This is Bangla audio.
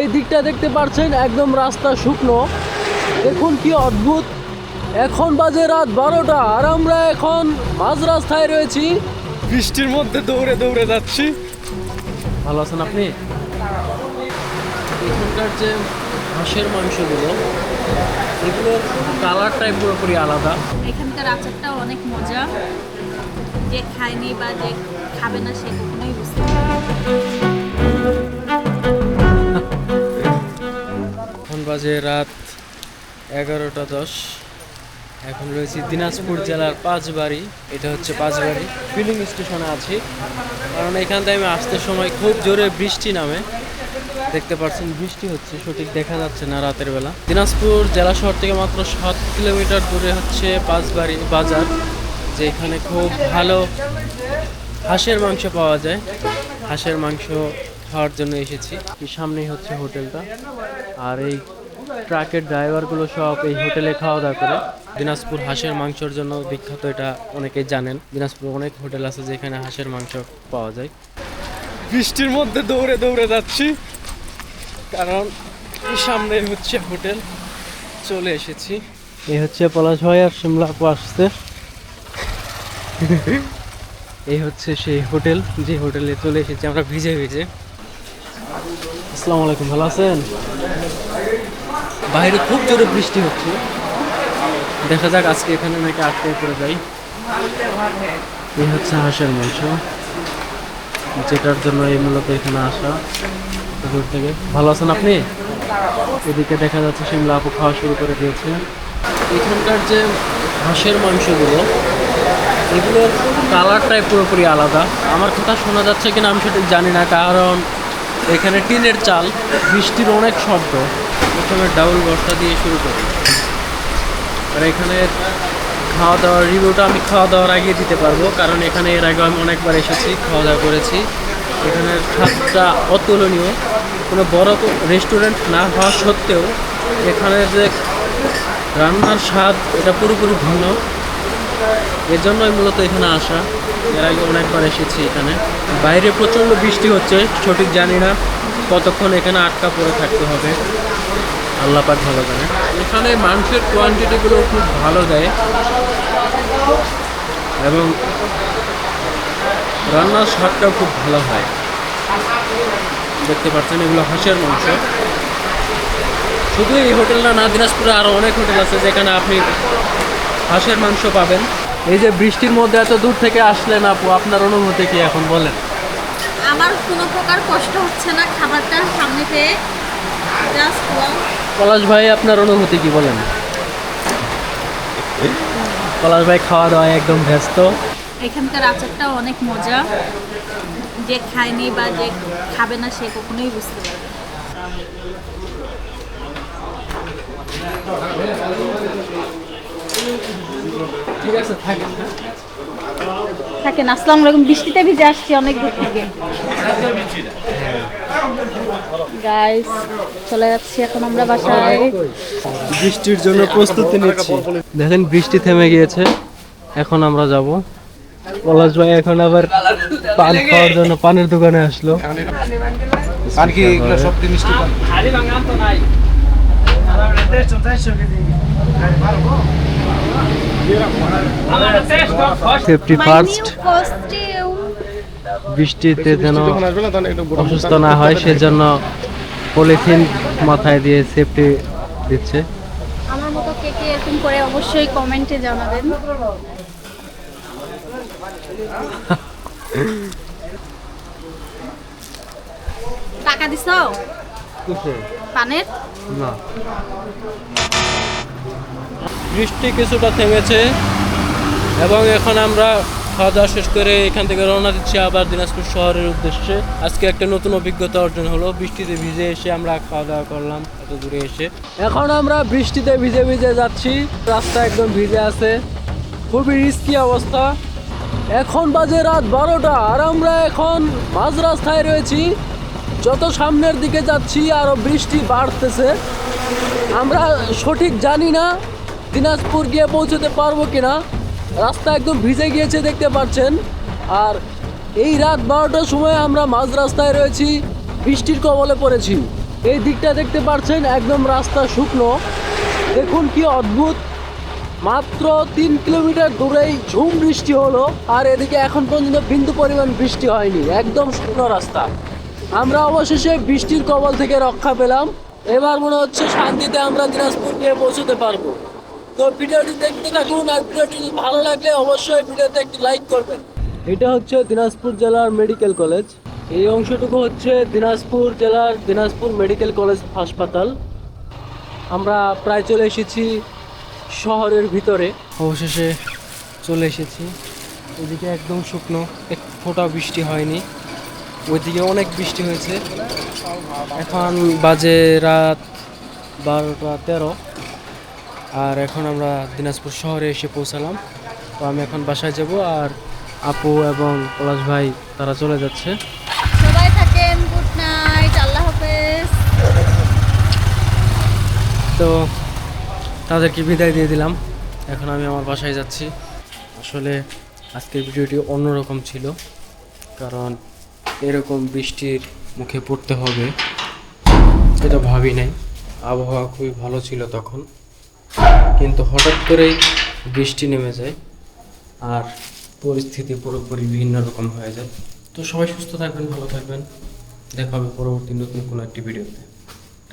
এই দিকটা দেখতে পাচ্ছেন একদম রাস্তা শুকনো। দেখুন কি অদ্ভুত। এখন বাজে রাত বারোটা আর আমরা এখন মাঝ রাস্তায় রয়েছি। বৃষ্টির মধ্যে দৌড়ে দৌড়ে যাচ্ছি। ভালো আছেন আপনি? এখানকার যে হাঁসের মাংসগুলো এগুলোর কালারটাই পুরোপুরি আলাদা। এখানকার আচারটা অনেক মজা। যে খায়নি বা যে খাবে না সে কখনোই বুঝতে পারবে বাজে রাত এগারোটা দশ। এখন রয়েছি দিনাজপুর জেলার পাঁচবাড়ি। এটা হচ্ছে পাঁচবাড়ি। ফিলিং স্টেশনে আছি। কারণ এখান থেকে আমি আসতে সময় খুব জোরে বৃষ্টি নামে। দেখতে পাচ্ছেন, বৃষ্টি হচ্ছে, সঠিক দেখা যাচ্ছে না রাতের বেলা। দিনাজপুর জেলা শহর থেকে মাত্র সাত কিলোমিটার দূরে হচ্ছে পাঁচবাড়ি বাজার যে এখানে খুব ভালো হাঁসের মাংস পাওয়া যায়। হাঁসের মাংস খাওয়ার জন্য এসেছি। সামনেই হচ্ছে হোটেলটা। আর এই ট্রাকের ড্রাইভারগুলো সব এই হোটেলে খাওয়া দাওয়া করে। দিনাজপুর হাঁসের মাংসের জন্য বিখ্যাত, এটা অনেকেই জানেন। দিনাজপুর অনেক হোটেল আছে যেখানে হাঁসের মাংস পাওয়া যায়। বৃষ্টির মধ্যে দৌড়ে দৌড়ে যাচ্ছি। কারণ সামনে হচ্ছে হোটেল। চলে এসেছি। এই হচ্ছে পলাশ ভাই আর সিমলা আপু এই হচ্ছে সেই হোটেল। যে হোটেলে চলে এসেছি আমরা ভিজে ভিজে। আসসালামু আলাইকুম, ভালো আছেন? বাইরে খুব জোরে বৃষ্টি হচ্ছে। দেখা যাক আজকে এখানে নাকি আটকে পড়ে যাই। এই হচ্ছে হাঁসের মাংস, যেটার জন্য এই মূলত এখানে আসা দূর থেকে। ভালো আছেন আপনি? এদিকে দেখা যাচ্ছে সিমলা আপু খাওয়া শুরু করে দিয়েছে। এখানকার যে হাঁসের মাংসগুলো, এগুলোর কালারটাই পুরোপুরি আলাদা। আমার কথা শোনা যাচ্ছে কিনা আমি সেটা জানি না, কারণ এখানে টিনের চাল বৃষ্টির অনেক শব্দ। প্রথমে ডাউল বস্তা দিয়ে শুরু করি। আর এখানে খাওয়া দাওয়ার রিভিউটা আমি খাওয়া দাওয়ার আগে দিতে পারব, কারণ এখানে এর আগে আমি অনেকবার এসেছি খাওয়া দাওয়া করেছি। এখানের স্বাদটা অতুলনীয়। কোনো বড় রেস্টুরেন্ট না হওয়া সত্ত্বেও এখানের যে রান্নার স্বাদ, এটা পুরোপুরি ভিন্ন। এর জন্যই মূলত এখানে আসা। এর আগে অনেকবার এসেছি এখানে। বাইরে প্রচণ্ড বৃষ্টি হচ্ছে, সঠিক জানি না কতক্ষণ এখানে আটকা পড়ে থাকতে হবে। আল্লাহ পাক ভালো জানে। এখানে মাংসের কোয়ান্টিটিগুলো খুব ভালো দেয়। এবং রান্নার স্বাদটাও খুব ভালো হয়। দেখতে পাচ্ছেন, এগুলো হাঁসের মাংস। শুধু এই হোটেল না, দিনাজপুরে আরও অনেক হোটেল আছে যেখানে আপনি হাঁসের মাংস পাবেন। এই যে বৃষ্টির মধ্যে এত দূর থেকে আসলেন আপু আপনার অনুভূতি কি এখন বলেন? আমার কোনো প্রকার কষ্ট হচ্ছে না খাবারটা সামনে পেয়ে। জাস্ট পলাশ ভাই আপনার অনুভূতি কি বলেন? পলাশ ভাই খাওয়া দাওয়া একদম ব্যস্ত। এখানকার আচারটা অনেক মজা। যে খায়নি বা যে খাবে না সে কখনোই বুঝতে পারবে না। ঠিক আছে থাকেন থাকেন আসসালামু আলাইকুম। বৃষ্টিতে ভিজে আসছি অনেক দূর থেকে। গাইস চলে যাচ্ছি এখন আমরা বাসায়। বৃষ্টির জন্য প্রস্তুতি নিচ্ছি। দেখেন বৃষ্টি থেমে গিয়েছে। এখন আমরা যাব। পলাশ ভাই এখন আবার পান খাওয়ার জন্য পানের দোকানে আসলো। আর কি এগুলো সব জিনিস safety My first new costume. বৃষ্টিতে যেন অসুস্থ না হয় সেজন্য পলিথিন মাথায় দিয়ে সেফটি দিচ্ছে। আমার মতো কে কে এরকম করে অবশ্যই কমেন্টে জানাবেন। টাকা দিছ? পানের? না। বৃষ্টি কিছুটা থেমেছে এবং এখন আমরা খাওয়া দাওয়া শেষ করে এখান থেকে রওনা দিচ্ছি আবার দিনাজপুর শহরের উদ্দেশ্যে। আজকে একটা নতুন অভিজ্ঞতা অর্জন হলো, বৃষ্টিতে ভিজে এসে আমরা খাওয়া দাওয়া করলাম এত দূরে এসে। এখন আমরা বৃষ্টিতে ভিজে ভিজে যাচ্ছি, রাস্তা একদম ভিজে আছে, খুবই রিস্কি অবস্থা। এখন বাজে রাত বারোটা আর আমরা এখন মাঝ রাস্তায় রয়েছি, যত সামনের দিকে যাচ্ছি আরও বৃষ্টি বাড়তেছে। আমরা সঠিক জানি না দিনাজপুর গিয়ে পৌঁছতে পারব কিনা? রাস্তা একদম ভিজে গিয়েছে, দেখতে পাচ্ছেন। আর এই রাত বারোটার সময় আমরা মাঝ রাস্তায় রয়েছি, বৃষ্টির কবলে পড়েছি। এই দিকটা দেখতে পাচ্ছেন, একদম রাস্তা শুকনো। দেখুন কি অদ্ভুত। মাত্র তিন কিলোমিটার দূরেই ঝুম বৃষ্টি হলো, আর এদিকে এখন পর্যন্ত বিন্দু পরিমাণ বৃষ্টি হয়নি। একদম শুকনো রাস্তা। আমরা অবশেষে বৃষ্টির কবল থেকে রক্ষা পেলাম। এবার মনে হচ্ছে শান্তিতে আমরা দিনাজপুর গিয়ে পৌঁছতে পারব। তো ভিডিওটি দেখতে থাকুন, আর ভিডিওটি ভালো লাগলে অবশ্যই ভিডিওতে একটি লাইক করবেন। এটা হচ্ছে দিনাজপুর জেলার মেডিকেল কলেজ। এই অংশটুকু হচ্ছে দিনাজপুর জেলার দিনাজপুর মেডিকেল কলেজ হাসপাতাল। আমরা প্রায় চলে এসেছি শহরের ভিতরে। অবশেষে চলে এসেছি। এদিকে একদম শুকনো, এক ফোঁটা বৃষ্টি হয়নি। ওইদিকে অনেক বৃষ্টি হয়েছে। এখন বাজে রাত বারোটা তেরো। আর এখন আমরা দিনাজপুর শহরে এসে পৌঁছালাম। তো আমি এখন বাসায় যাব আর আপু এবং পলাশ ভাই তারা চলে যাচ্ছে। সবাই থাকেন গুড নাইট আল্লাহ হাফেজ। তো তাদেরকে বিদায় দিয়ে দিলাম। এখন আমি আমার বাসায় যাচ্ছি। আসলে আজকের ভিডিওটি অন্যরকম ছিল কারণ এরকম বৃষ্টির মুখে পড়তে হবে এটা ভাবি নাই। আবহাওয়া খুবই ভালো ছিল তখন। কিন্তু হঠাৎ করেই বৃষ্টি নেমে যায় আর পরিস্থিতি পুরোপুরি ভিন্ন রকম হয়ে যায়। তো সবাই সুস্থ থাকবেন, ভালো থাকবেন। দেখা হবে পরবর্তী নতুন কোনো একটি ভিডিওতে।